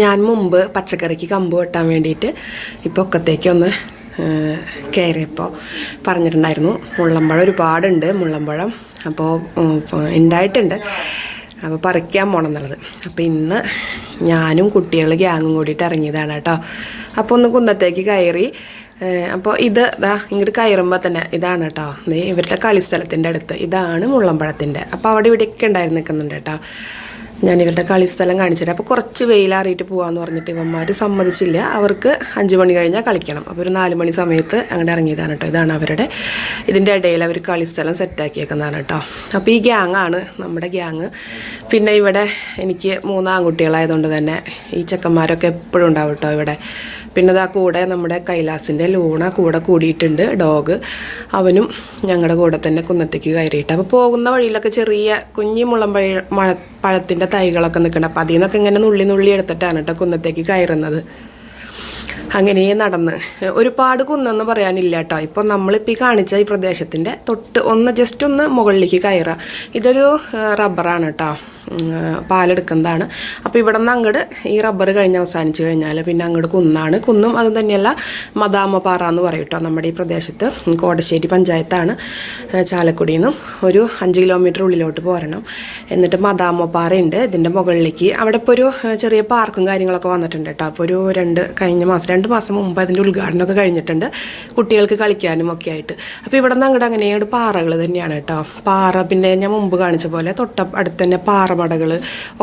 ഞാൻ മുമ്പ് പച്ചക്കറിക്ക് കമ്പ് വെട്ടാൻ വേണ്ടിയിട്ട് ഇപ്പോൾ ഒക്കത്തേക്കൊന്ന് കയറിയപ്പോൾ പറഞ്ഞിട്ടുണ്ടായിരുന്നു. മുള്ളമ്പഴം ഒരുപാടുണ്ട് മുള്ളമ്പഴം. അപ്പോൾ ഉണ്ടായിട്ടുണ്ട് അപ്പോൾ പറിക്കാൻ പോകണം എന്നുള്ളത് അപ്പോൾ ഇന്ന് ഞാനും കുട്ടികൾ ഗ്യാങ്ങും കൂടിയിട്ട് ഇറങ്ങിയതാണ് കേട്ടോ. അപ്പോൾ ഒന്ന് കുന്നത്തേക്ക് കയറി അപ്പോൾ ഇത് ഇതാ ഇങ്ങോട്ട് കയറുമ്പോൾ തന്നെ ഇതാണ് കേട്ടോ. ഇവരുടെ കളിസ്ഥലത്തിന്റെ അടുത്ത്. ഇതാണ് മുള്ളമ്പഴത്തിന്റെ. അപ്പോൾ അവിടെ ഇവിടെയൊക്കെ ഉണ്ടായിരുന്നു നിൽക്കുന്നുണ്ട് കേട്ടോ. ഞാൻ ഇവരുടെ കളിസ്ഥലം കാണിച്ചിട്ട് അപ്പോൾ കുറച്ച് വെയിലാറിയിട്ട് പോകാമെന്ന് പറഞ്ഞിട്ട് ഇവന്മാർ സമ്മതിച്ചില്ല. അവർക്ക് അഞ്ച് മണി കഴിഞ്ഞാൽ കളിക്കണം. അപ്പോൾ ഒരു നാല് മണി സമയത്ത് അങ്ങോട്ട് ഇറങ്ങിയതാണ് കേട്ടോ ഇതാണ് അവരുടെ ഇതിന്റെ ഇടയിൽ അവർ കളിസ്ഥലം സെറ്റാക്കിയേക്കുന്നതാണ് കേട്ടോ അപ്പോൾ ഈ ഗ്യാങ്ങാണ് നമ്മുടെ ഗ്യാങ് പിന്നെ ഇവിടെ എനിക്ക് മൂന്ന് ആൺകുട്ടികളായതുകൊണ്ട് തന്നെ ഈ ചെക്കന്മാരൊക്കെ എപ്പോഴും ഉണ്ടാവും കേട്ടോ ഇവിടെ. പിന്നെ ഇതാ കൂടെ നമ്മുടെ കൈലാസിന്റെ ലൂണ കൂടെ കൂടിയിട്ടുണ്ട് ഡോഗ്. അവനും ഞങ്ങളുടെ കൂടെ തന്നെ കുന്നത്തേക്ക് കയറിയിട്ട്. അപ്പോൾ പോകുന്ന വഴിയിലൊക്കെ ചെറിയ കുഞ്ഞി മുളമ്പഴ മഴ പഴത്തിന്റെ തൈകളൊക്കെ നിൽക്കണം അപ്പോൾ അതിൽ നിന്നൊക്കെ ഇങ്ങനെ നുള്ളി നുള്ളി എടുത്തിട്ടാണ് കേട്ടോ കുന്നത്തേക്ക് കയറുന്നത്. അങ്ങനെ നടന്ന്. ഒരുപാട് കുന്നെന്ന് പറയാനില്ല കേട്ടോ ഇപ്പോൾ നമ്മളിപ്പോൾ ഈ കാണിച്ച ഈ പ്രദേശത്തിന്റെ തൊട്ട് ഒന്ന് ജസ്റ്റ് ഒന്ന് മുകളിലേക്ക് കയറുക ഇതൊരു റബ്ബറാണ് കേട്ടോ പാലെടുക്കുന്നതാണ്. അപ്പോൾ ഇവിടെ നിന്ന് അങ്ങോട്ട് ഈ റബ്ബർ കഴിഞ്ഞ് അവസാനിച്ച് കഴിഞ്ഞാൽ പിന്നെ അങ്ങോട്ട് കുന്നാണ്. കുന്നും അത് തന്നെയല്ല മദാമപ്പാറ എന്ന് പറയും കേട്ടോ നമ്മുടെ ഈ പ്രദേശത്ത്. കോടശ്ശേരി പഞ്ചായത്താണ്. ചാലക്കുടിയിൽ നിന്നും ഒരു അഞ്ച് കിലോമീറ്റർ ഉള്ളിലോട്ട് പോരണം. എന്നിട്ട് മദാമപ്പാറയുണ്ട് ഇതിന്റെ മുകളിലേക്ക് അവിടെ ഇപ്പോൾ ഒരു ചെറിയ പാർക്കും കാര്യങ്ങളൊക്കെ വന്നിട്ടുണ്ട് കേട്ടോ അപ്പോൾ ഒരു രണ്ട് കഴിഞ്ഞ മാസം രണ്ട് മാസം മുമ്പ് അതിന്റെ ഉദ്ഘാടനമൊക്കെ കഴിഞ്ഞിട്ടുണ്ട്. കുട്ടികൾക്ക് കളിക്കാനും ഒക്കെ ആയിട്ട്. അപ്പോൾ ഇവിടെ നിന്ന് അങ്ങോട്ട് അങ്ങനെ പാറകൾ തന്നെയാണ് കേട്ടോ. പാറ പിന്നെ ഞാൻ മുമ്പ് കാണിച്ച പോലെ തൊട്ട അടുത്ത് തന്നെ പാറമടകൾ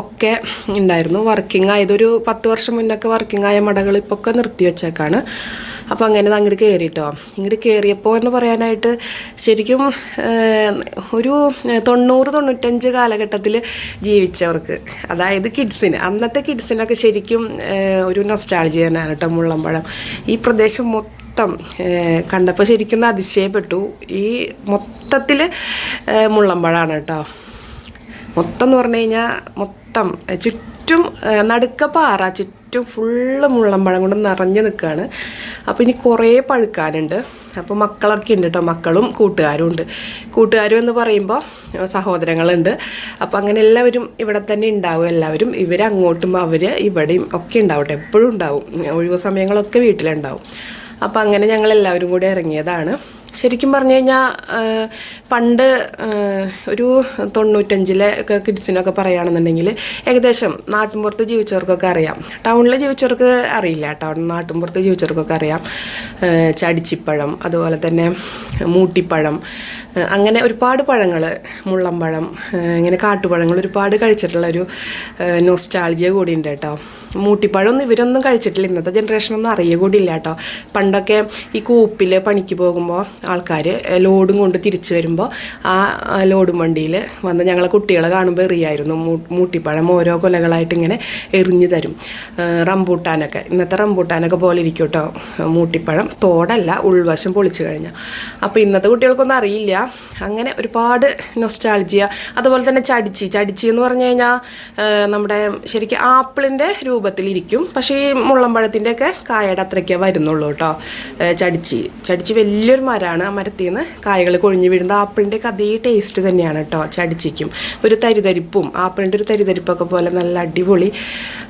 ഒക്കെ ഉണ്ടായിരുന്നു. വർക്കിംഗ് ആയതൊരു പത്ത് വർഷം മുന്നൊക്കെ വർക്കിംഗ് ആയ മടകൾ ഇപ്പോൾ നിർത്തി വെച്ചേക്കാണ്. അപ്പോൾ അങ്ങനെ അങ്ങോട്ട് കയറിട്ടോ ഇങ്ങോട്ട് കയറിയപ്പോൾ എന്ന് പറയാനായിട്ട് ശരിക്കും ഒരു തൊണ്ണൂറ് തൊണ്ണൂറ്റഞ്ച് കാലഘട്ടത്തിൽ ജീവിച്ചവർക്ക് അതായത് കിഡ്സിന് അന്നത്തെ കിഡ്സിനൊക്കെ ശരിക്കും ഒരു നൊസ്റ്റാളജി തന്നെയാണ് കേട്ടോ മുള്ളമ്പഴം. ഈ പ്രദേശം മൊത്തം കണ്ടപ്പോൾ ശരിക്കും അതിശയപ്പെട്ടു. ഈ മൊത്തത്തിൽ മുള്ളമ്പഴമാണ് കേട്ടോ മൊത്തം എന്ന് പറഞ്ഞു കഴിഞ്ഞാൽ മൊത്തം ഏ, ചുറ്റും നടുക്കപ്പാറ നടുക്ക പാറ ചുറ്റും ഫുള്ള് മുള്ളമ്പഴം കൊണ്ട് നിറഞ്ഞു നിൽക്കുകയാണ് അപ്പോൾ ഇനി കുറേ പഴുക്കാനുണ്ട്. അപ്പോൾ മക്കളൊക്കെ ഉണ്ട് കേട്ടോ മക്കളും കൂട്ടുകാരും ഉണ്ട്. കൂട്ടുകാരും എന്ന് പറയുമ്പോൾ സഹോദരങ്ങളുണ്ട്. അപ്പോൾ അങ്ങനെ എല്ലാവരും ഇവിടെ തന്നെ ഉണ്ടാവും. എല്ലാവരും ഇവരങ്ങോട്ടും അവർ ഇവിടെയും ഒക്കെ ഉണ്ടാവട്ടെ. എപ്പോഴും ഉണ്ടാവും. ഒഴിവ് സമയങ്ങളൊക്കെ വീട്ടിലുണ്ടാവും. അപ്പോൾ അങ്ങനെ ഞങ്ങൾ എല്ലാവരും കൂടി ഇറങ്ങിയതാണ്. ശരിക്കും പറഞ്ഞു കഴിഞ്ഞാൽ പണ്ട് ഒരു തൊണ്ണൂറ്റഞ്ചിലെ ഒക്കെ കിഡ്സിനൊക്കെ പറയുകയാണെന്നുണ്ടെങ്കിൽ ഏകദേശം നാട്ടിൻപുറത്ത് ജീവിച്ചവർക്കൊക്കെ അറിയാം. ടൗണിൽ ജീവിച്ചവർക്ക് അറിയില്ല ടൗൺ നാട്ടിൻപുറത്ത് ജീവിച്ചവർക്കൊക്കെ അറിയാം. ചടിച്ചിപ്പഴം അതുപോലെ തന്നെ മൂട്ടിപ്പഴം അങ്ങനെ ഒരുപാട് പഴങ്ങൾ മുള്ളമ്പഴം ഇങ്ങനെ കാട്ടുപഴങ്ങൾ ഒരുപാട് കഴിച്ചിട്ടുള്ള ഒരു നോസ്റ്റാൾജിയ കൂടി ഉണ്ട് കേട്ടോ. മൂട്ടിപ്പഴമൊന്നും ഇവരൊന്നും കഴിച്ചിട്ടില്ല. ഇന്നത്തെ ജനറേഷനൊന്നും അറിയ കൂടിയില്ല കേട്ടോ. പണ്ടൊക്കെ ഈ കൂപ്പിൽ പണിക്ക് പോകുമ്പോൾ ആൾക്കാർ ലോഡും കൊണ്ട് തിരിച്ചു വരുമ്പോൾ ആ ലോഡും വണ്ടിയിൽ വന്ന് ഞങ്ങളെ കുട്ടികളെ കാണുമ്പോൾ എറിയായിരുന്നു. മൂട്ടിപ്പഴം ഓരോ കൊലകളായിട്ട് ഇങ്ങനെ എറിഞ്ഞു തരും. റംബൂട്ടാനൊക്കെ. ഇന്നത്തെ റംബൂട്ടാനൊക്കെ പോലെ ഇരിക്കും കേട്ടോ. മൂട്ടിപ്പഴം തോടല്ല ഉൾവശം പൊളിച്ചു കഴിഞ്ഞാൽ അപ്പോൾ ഇന്നത്തെ കുട്ടികൾക്കൊന്നും അറിയില്ല. അങ്ങനെ ഒരുപാട് നൊസ്റ്റാൾജിയ അതുപോലെ തന്നെ ചടിച്ചി. ചടിച്ചി എന്ന് പറഞ്ഞു കഴിഞ്ഞാൽ നമ്മുടെ ശരിക്കും ആപ്പിളിന്റെ രൂപത്തിലിരിക്കും പക്ഷേ ഈ മുള്ളമ്പഴത്തിന്റെ ഒക്കെ കായയുടെ അത്രയ്ക്കേ വരുന്നുള്ളൂ കേട്ടോ. ചടിച്ചി. ചടിച്ചി വലിയൊരു മരമാണ് ആ മരത്തിൽ നിന്ന് കായകൾ കൊഴിഞ്ഞ് വീഴുന്നത്. ആപ്പിളിന്റെ ഒക്കെ അതേ ടേസ്റ്റ് തന്നെയാണ് കേട്ടോ ചടിച്ചിക്കും. ഒരു തരിതരിപ്പും ആപ്പിളിന്റെ ഒരു തരിതരിപ്പൊക്കെ പോലെ നല്ല അടിപൊളി.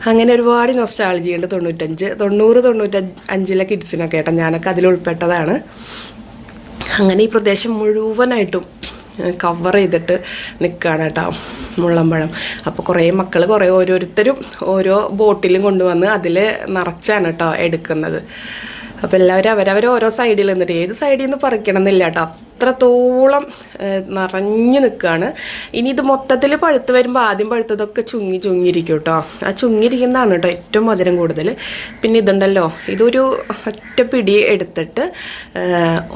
അങ്ങനെ ഒരുപാട് നൊസ്റ്റാളജി ഉണ്ട്. തൊണ്ണൂറ്റഞ്ച് തൊണ്ണൂറ് തൊണ്ണൂറ്റഞ്ച് അഞ്ചിലെ കിഡ്സിനൊക്കെ കേട്ടോ ഞാനൊക്കെ അതിൽ ഉൾപ്പെട്ടതാണ്. അങ്ങനെ ഈ പ്രദേശം മുഴുവനായിട്ടും കവർ ചെയ്തിട്ട് നിൽക്കുകയാണ് കേട്ടോ മുള്ളമ്പഴം. അപ്പോൾ കുറേ മക്കൾ കുറേ ഓരോരുത്തരും ഓരോ ബോട്ടിലും കൊണ്ടുവന്ന് അതിൽ നിറച്ചാണ് കേട്ടോ എടുക്കുന്നത്. അപ്പോൾ എല്ലാവരും അവരവർ ഓരോ സൈഡിൽ നിന്നിട്ട് ഏത് സൈഡിൽ നിന്ന് പറിക്കണം എന്നില്ല കേട്ടോ. അത്രത്തോളം നിറഞ്ഞു നിൽക്കുകയാണ് ഇനി ഇത് മൊത്തത്തിൽ പഴുത്ത് വരുമ്പോൾ ആദ്യം പഴുത്തതൊക്കെ ചുങ്ങി ചുങ്ങിയിരിക്കും കേട്ടോ. ആ ചുങ്ങിയിരിക്കുന്നതാണ് കേട്ടോ ഏറ്റവും മധുരം കൂടുതൽ പിന്നെ ഇതുണ്ടല്ലോ ഇതൊരു ഒറ്റ പിടി എടുത്തിട്ട്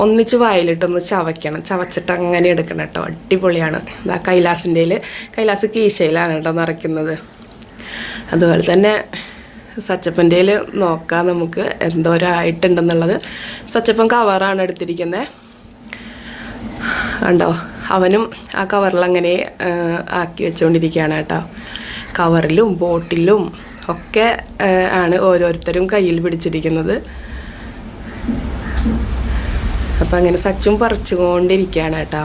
ഒന്നിച്ച് വായിലിട്ടൊന്ന് ചവയ്ക്കണം. ചവച്ചിട്ട് അങ്ങനെ എടുക്കണം കേട്ടോ. അടിപൊളിയാണ്. ഇതാ കൈലാസിന്റെ കൈലാസ് കീശയിലാണ് കേട്ടോ നിറയ്ക്കുന്നത്. അതുപോലെ തന്നെ സച്ചപ്പന്റെ നോക്കാം നമുക്ക് എന്തോരായിട്ടുണ്ടെന്നുള്ളത്. സച്ചപ്പൻ കവറാണ് എടുത്തിരിക്കുന്നത് കണ്ടോ? അവനും ആ കവറിൽ അങ്ങനെ ആക്കി വെച്ചുകൊണ്ടിരിക്കുകയാണ് കേട്ടോ. കവറിലും ബോട്ടിലും ഒക്കെ ആണ് ഓരോരുത്തരും കയ്യിൽ പിടിച്ചിരിക്കുന്നത്. അപ്പം അങ്ങനെ സച്ചും പറിച്ചുകൊണ്ടിരിക്കുകയാണ് കേട്ടോ.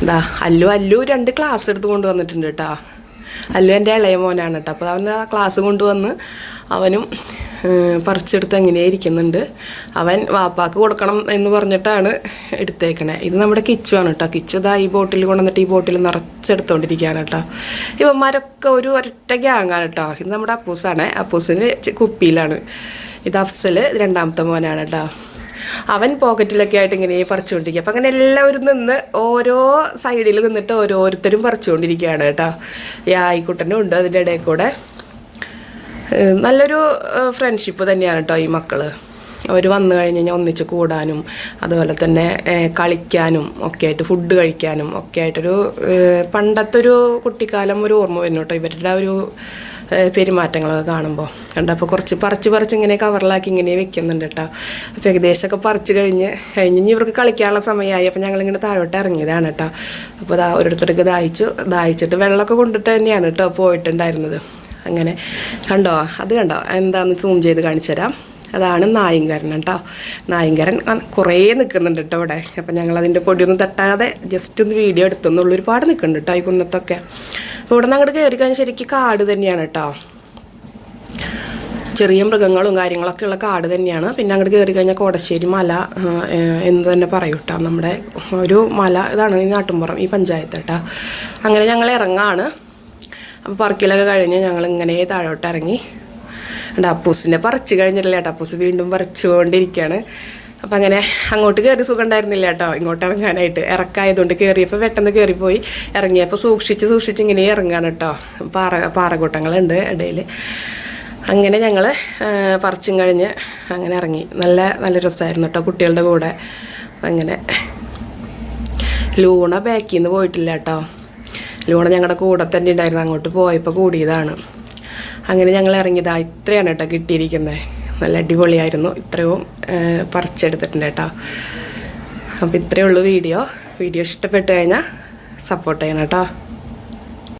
എന്താ അല്ലു അല്ലു രണ്ട് ക്ലാസ് എടുത്ത് കൊണ്ടുവന്നിട്ടുണ്ട് കേട്ടോ. അല്ലു എന്റെ ഇളയ മോനാണ് കേട്ടോ. അപ്പോൾ അവൻ ആ ക്ലാസ് കൊണ്ടുവന്ന് അവനും പറിച്ചെടുത്ത് അങ്ങനെ ഇരിക്കുന്നുണ്ട്. അവൻ വാപ്പാക്ക് കൊടുക്കണം എന്ന് പറഞ്ഞിട്ടാണ് എടുത്തേക്കണേ. ഇത് നമ്മുടെ കിച്ചു ആണ് കേട്ടോ. കിച്ചു ഇതാ ഈ ബോട്ടിൽ കൊണ്ടുവന്നിട്ട് ഈ ബോട്ടിൽ നിറച്ചെടുത്തോണ്ടിരിക്കുകയാണ് കേട്ടോ. ഇവന്മാരൊക്കെ ഒരു ഒരൊറ്റ ഗ്യാങ്ങാണ് കേട്ടോ. ഇത് നമ്മുടെ അപ്പൂസാണ്. അപ്പൂസിന് കുപ്പിയിലാണ്. ഇത് അഫ്സൽ രണ്ടാമത്തെ മോനാണ് കേട്ടോ. അവൻ പോക്കറ്റിലൊക്കെ ആയിട്ട് ഇങ്ങനെ പറിച്ചുകൊണ്ടിരിക്കുക. അപ്പം അങ്ങനെ എല്ലാവരും നിന്ന് ഓരോ സൈഡിൽ നിന്നിട്ട് ഓരോരുത്തരും പറിച്ചുകൊണ്ടിരിക്കുകയാണ് കേട്ടോ. ഈ ആയിക്കുട്ടനും ഉണ്ട് അതിന്റെ ഇടയിൽ കൂടെ. നല്ലൊരു ഫ്രണ്ട്ഷിപ്പ് തന്നെയാണ് കേട്ടോ ഈ മക്കൾ അവർ വന്നു കഴിഞ്ഞ് കഴിഞ്ഞാൽ ഒന്നിച്ച് കൂടാനും അതുപോലെ തന്നെ കളിക്കാനും ഒക്കെ ആയിട്ട് ഫുഡ് കഴിക്കാനും ഒക്കെ ആയിട്ടൊരു പണ്ടത്തെ ഒരു കുട്ടിക്കാലം ഒരു ഓർമ്മ വരുന്നു കേട്ടോ ഇവരുടെ ഒരു പെരുമാറ്റങ്ങളൊക്കെ കാണുമ്പോൾ കണ്ട അപ്പോൾ കുറച്ച് പറിച്ച് പറിച്ച് ഇങ്ങനെ കവറിലാക്കി ഇങ്ങനെ വെക്കുന്നുണ്ട് കേട്ടോ അപ്പോൾ ഏകദേശമൊക്കെ പറിച്ച് കഴിഞ്ഞ് കഴിഞ്ഞ് ഇനി ഇവർക്ക് കളിക്കാനുള്ള സമയമായി അപ്പോൾ ഞങ്ങളിങ്ങനെ താഴോട്ട് ഇറങ്ങിയതാണ് കേട്ടോ അപ്പോൾ ദാ ഓരോരുത്തർക്ക് ദാഹിച്ചു ദാഹിച്ചിട്ട് വെള്ളമൊക്കെ കൊണ്ടിട്ട് തന്നെയാണ് കേട്ടോ പോയിട്ടുണ്ടായിരുന്നത്. അങ്ങനെ. കണ്ടോ? അത് കണ്ടോ? എന്താന്ന് സൂം ചെയ്ത് കാണിച്ചു തരാം. അതാണ് നായങ്കരൻ കേട്ടോ. നായങ്കരൻ കുറേ നിൽക്കുന്നുണ്ട് കേട്ടോ ഇവിടെ. അപ്പം ഞങ്ങൾ അതിന്റെ പൊടിയൊന്നും തട്ടാതെ ജസ്റ്റ് ഒന്ന് വീഡിയോ എടുത്തെന്നുള്ളൂ. ഒരുപാട് നിൽക്കുന്നുണ്ട് കേട്ടോ ഈ കുന്നത്തൊക്കെ. ഇവിടെ നിന്ന് അങ്ങോട്ട് കയറി കഴിഞ്ഞാൽ ശരിക്കും കാട് തന്നെയാണ് കേട്ടോ. ചെറിയ മൃഗങ്ങളും കാര്യങ്ങളൊക്കെ ഉള്ള കാട് തന്നെയാണ്. പിന്നെ അങ്ങോട്ട് കയറി കഴിഞ്ഞാൽ കോടശ്ശേരി മല എന്ന് തന്നെ പറയും കേട്ടോ നമ്മുടെ ഒരു മല. ഇതാണ് ഈ നാട്ടുമ്പുറം ഈ പഞ്ചായത്ത് കേട്ടോ. അങ്ങനെ ഞങ്ങൾ ഇറങ്ങാണ്. അപ്പോൾ പറക്കിലൊക്കെ കഴിഞ്ഞ് ഞങ്ങൾ ഇങ്ങനെ താഴോട്ട് ഇറങ്ങി എന്റെ അപ്പൂസിനെ പറിച്ച് കഴിഞ്ഞിട്ടില്ല കേട്ടോ. അപ്പൂസ് വീണ്ടും പറിച്ചുകൊണ്ടിരിക്കുകയാണ് അപ്പം അങ്ങനെ അങ്ങോട്ട് കയറി സുഖം ഉണ്ടായിരുന്നില്ല കേട്ടോ. ഇങ്ങോട്ട് ഇറങ്ങാനായിട്ട് ഇറക്കായതുകൊണ്ട് കയറിയപ്പോൾ പെട്ടെന്ന് കയറിപ്പോയി. ഇറങ്ങിയപ്പോൾ സൂക്ഷിച്ച് സൂക്ഷിച്ച് ഇങ്ങനെ ഇറങ്ങാണ് കേട്ടോ. പാറ പാറകൂട്ടങ്ങളുണ്ട് ഇടയിൽ അങ്ങനെ ഞങ്ങൾ പറിച്ചും കഴിഞ്ഞ് അങ്ങനെ ഇറങ്ങി. നല്ല നല്ല രസമായിരുന്നു കേട്ടോ കുട്ടികളുടെ കൂടെ. അങ്ങനെ ലൂണ ബാക്കിൽ നിന്ന് പോയിട്ടില്ല കേട്ടോ. ലൂണ ഞങ്ങളുടെ കൂടെ തന്നെ ഉണ്ടായിരുന്നു അങ്ങോട്ട് പോയപ്പോൾ കൂടിയതാണ്. അങ്ങനെ ഞങ്ങൾ ഇറങ്ങിയതാ. ഇത്രയാണ് കേട്ടോ കിട്ടിയിരിക്കുന്നത് നല്ല അടിപൊളിയായിരുന്നു. ഇത്രയും പറിച്ചെടുത്തിട്ടുണ്ട് കേട്ടോ അപ്പോൾ ഇത്രയേ ഉള്ളൂ വീഡിയോ. വീഡിയോ ഇഷ്ടപ്പെട്ട് കഴിഞ്ഞാൽ സപ്പോർട്ട് ചെയ്യണം കേട്ടോ